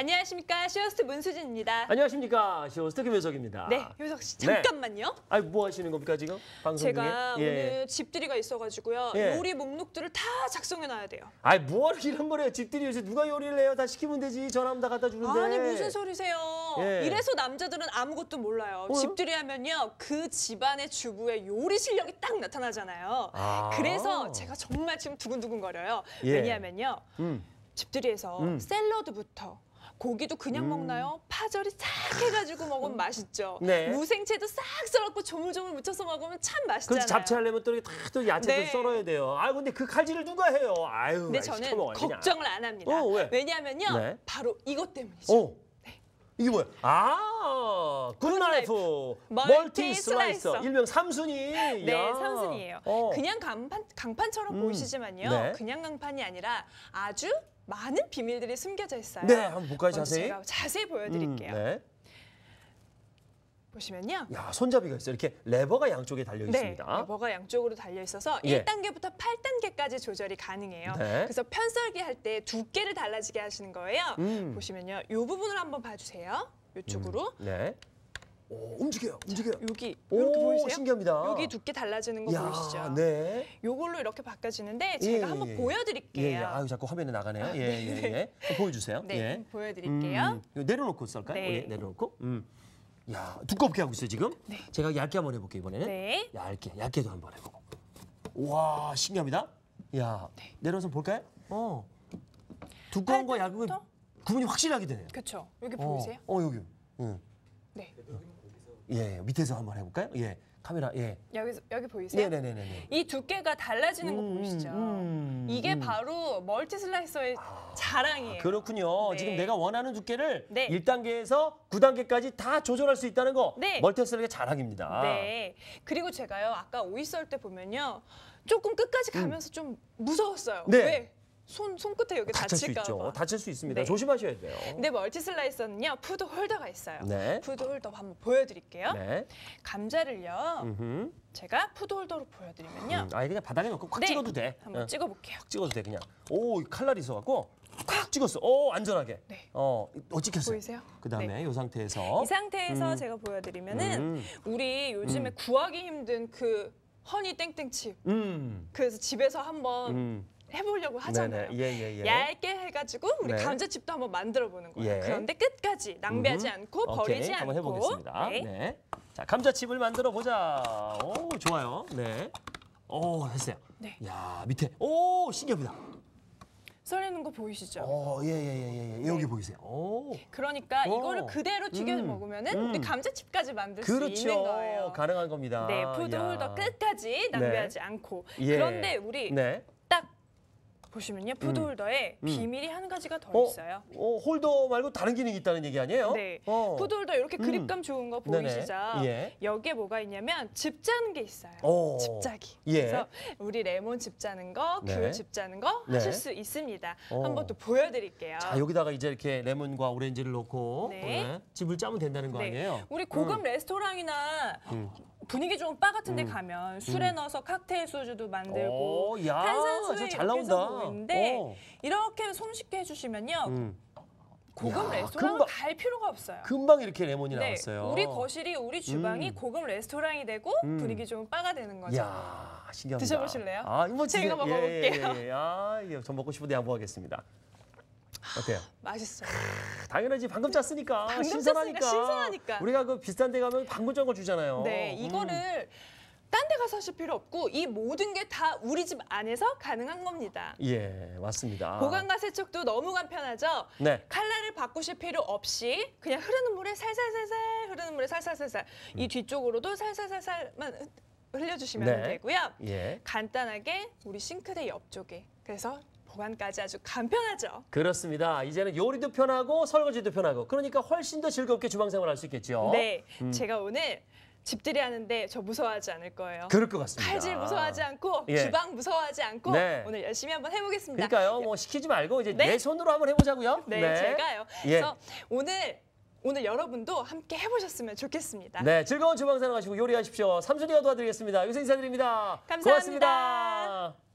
안녕하십니까 시어스트 문수진입니다. 안녕하십니까 시호스트 김효석입니다. 네, 효석 씨 네. 잠깐만요. 아니 뭐 하시는 겁니까 지금 방송 제가 중에? 예. 오늘 집들이가 있어가지고요. 예. 요리 목록들을 다 작성해놔야 돼요. 아니 뭐하러 이런 거래요? 집들이 요새 누가 요리를 해요? 다 시키면 되지. 전화하면 다 갖다 주는데. 아니 무슨 소리세요? 예. 이래서 남자들은 아무것도 몰라요. 어? 집들이 하면요 그 집안의 주부의 요리 실력이 딱 나타나잖아요. 아. 그래서 제가 정말 지금 두근두근 거려요. 예. 왜냐하면요 음. 집들이에서 음. 샐러드부터 고기도 그냥 먹나요? 파절이 싹 해가지고 먹으면 맛있죠. 네. 무생채도 싹 썰었고 조물조물 묻혀서 먹으면 참 맛있잖아요. 그래서 잡채하려면 또 이렇게 다또 야채도 네. 썰어야 돼요. 아 근데 그 칼질을 누가 해요? 아유. 근데 아이, 저는 시켜먹어요, 그냥. 걱정을 안 합니다. 어, 왜? 왜냐하면요, 네. 바로 이것 때문이죠. 어. 이게 뭐야? 아, 굿나이프 멀티 멀티 슬라이서. 슬라이서 일명 삼순이. 네, 야. 삼순이에요. 어. 그냥 강판, 강판처럼 음, 보이시지만요. 네. 그냥 강판이 아니라 아주 많은 비밀들이 숨겨져 있어요. 네, 한번 볼까요, 자세히? 제가 자세히 음, 보여드릴게요. 네. 보시면요. 야, 손잡이가 있어요. 이렇게 레버가 양쪽에 달려 네, 있습니다. 레버가 양쪽으로 달려 있어서 예. 1단계부터 8단계까지 조절이 가능해요. 네. 그래서 편썰기 할 때 두께를 달라지게 하시는 거예요. 음. 보시면요. 이 부분을 한번 봐주세요. 이쪽으로. 네. 오, 움직여요. 움직여요. 여기 오, 이렇게 보이세요? 신기합니다. 여기 두께 달라지는 거 야, 보이시죠? 네. 요걸로 이렇게 바꿔지는데 예, 제가 예, 한번 예. 보여드릴게요. 예, 예. 아유, 자꾸 화면에 나가네요. 예, 예, 예. 한번 보여주세요. 네, 예. 보여드릴게요. 음, 이거 내려놓고 썰까요? 네. 예, 내려놓고. 음. 야, 두껍게 하고 있어요, 지금. 네. 제가 얇게 한번 해볼게요, 이번에는. 네. 얇게, 얇게도 한번 해보고. 와, 신기합니다. 야, 네. 내려서 볼까요? 어. 두꺼운 거 얇은 거? 구분이 확실하게 되네요. 그렇죠. 여기 어, 보이세요? 어, 여기. 응. 네. 예, 밑에서 한번 해볼까요? 예, 카메라, 예. 여기 여기 보이세요? 네네네네. 이 두께가 달라지는 거 음, 보이시죠? 음, 이게 음. 바로 멀티 슬라이서의 자랑이에요. 그렇군요. 네. 지금 내가 원하는 두께를 네. 1단계에서 9단계까지 다 조절할 수 있다는 거 네. 멀티슬의 자랑입니다. 네. 그리고 제가요 아까 오이 썰 때 보면요 조금 끝까지 가면서 좀 무서웠어요. 네. 왜? 손 손끝에 여기 다칠 수 다칠까 있죠. 봐. 다칠 수 있습니다. 네. 조심하셔야 돼요. 근데 멀티 슬라이서는요 푸드 홀더가 있어요. 네. 푸드 홀더 한번 보여드릴게요. 네. 감자를요 음흠. 제가 푸드 홀더로 보여드리면요 음, 아예 그냥 바닥에 놓고 콱 네. 찍어도 돼. 한번 어, 찍어볼게요. 확 찍어도 돼 그냥. 오 칼날이 있어갖고 콱 찍었어. 오 안전하게. 네. 어, 어 찍혔어요. 보이세요? 그 다음에 네. 이 상태에서 이 상태에서 음. 제가 보여드리면은 음. 우리 요즘에 구하기 힘든 그 허니 땡땡칩 음. 그래서 집에서 한번 음. 해보려고 하잖아요. 예, 예, 예. 얇게 해가지고 우리 네. 감자칩도 한번 만들어 보는 거예요. 예. 그런데 끝까지 낭비하지 음흠. 않고 오케이, 버리지 한번 않고 해보겠습니다. 네. 네. 자, 감자칩을 만들어 보자. 오, 좋아요. 네. 오, 했어요. 네. 야, 밑에. 오, 신기합니다. 썰리는 거 보이시죠? 오, 예, 예, 예, 예, 예. 여기 보이세요. 오. 그러니까 오. 이거를 그대로 튀겨 음. 먹으면은 음. 우리 감자칩까지 만들 수 있는 그렇죠. 거예요. 가능한 겁니다. 네, 푸드 야. 홀더 끝까지 낭비하지 않고. 예. 그런데 우리 네. 딱 보시면요, 푸드 음. 홀더에 음. 비밀이 한 가지가 더 어, 있어요. 어, 홀더 말고 다른 기능이 있다는 얘기 아니에요? 네. 어. 푸드 홀더 이렇게 음. 그립감 좋은 거. 보이시죠? 예. 여기에 뭐가 있냐면 집 짜는 게 있어요. 오. 집 짜기. 예. 그래서 우리 레몬 집 짜는 거, 네. 귤 집 짜는 거 네. 하실 수 있습니다. 어. 한번 또 보여드릴게요. 자, 여기다가 이제 이렇게 레몬과 오렌지를 넣고 네. 집을 짜면 된다는 거 네. 아니에요? 우리 고급 음. 레스토랑이나 음. 분위기 좋은 바 같은 데 음. 가면 술에 넣어서 칵테일 소주도 만들고 오, 야, 탄산수에 잘 나온다. 보이는데 오. 이렇게 손쉽게 해주시면요 음. 고급 야, 레스토랑을 금방- 갈 필요가 없어요. 금방 이렇게 레몬이 네, 나왔어요. 우리 거실이 우리 주방이 음. 고급 레스토랑이 되고 음. 분위기 좋은 바가 되는 거죠. 야 신기합니다. 드셔보실래요? 아, 이거 제가. 먹어볼게요. 예, 예, 예. 아, 이게 전 먹고 싶은데 양보하겠습니다. 어때요? 맛있어요. 당연하지 방금 짰으니까 방금 신선하니까. 신선하니까. 우리가 그 비싼 데 가면 방금 짠 거 주잖아요. 네, 음. 이거를 딴데 가서 하실 필요 없고 이 모든 게 다 우리 집 안에서 가능한 겁니다. 예, 맞습니다. 보관과 세척도 너무 간편하죠. 네. 칼날을 바꾸실 필요 없이 그냥 흐르는 물에 살살살살 흐르는 물에 살살살살 이 뒤쪽으로도 살살살살만 흐- 흘려주시면 네. 되고요. 예. 간단하게 우리 싱크대 옆쪽에 그래서 보관까지 아주 간편하죠. 그렇습니다. 이제는 요리도 편하고 설거지도 편하고 그러니까 훨씬 더 즐겁게 주방 생활 할 수 있겠죠. 네, 음. 제가 오늘 집들이 하는데 저 무서워하지 않을 거예요. 그럴 것 같습니다. 칼질 무서워하지 않고 예. 주방 무서워하지 않고 네. 오늘 열심히 한번 해보겠습니다. 그러니까요. 뭐 시키지 말고 이제 네. 내 손으로 한번 해보자고요. 네, 제가요. 예. 그래서 오늘 오늘 여러분도 함께 해보셨으면 좋겠습니다. 네, 즐거운 주방 생활 하시고 요리하십시오. 삼순이가 도와드리겠습니다. 여기서 인사드립니다. 감사합니다. 고맙습니다.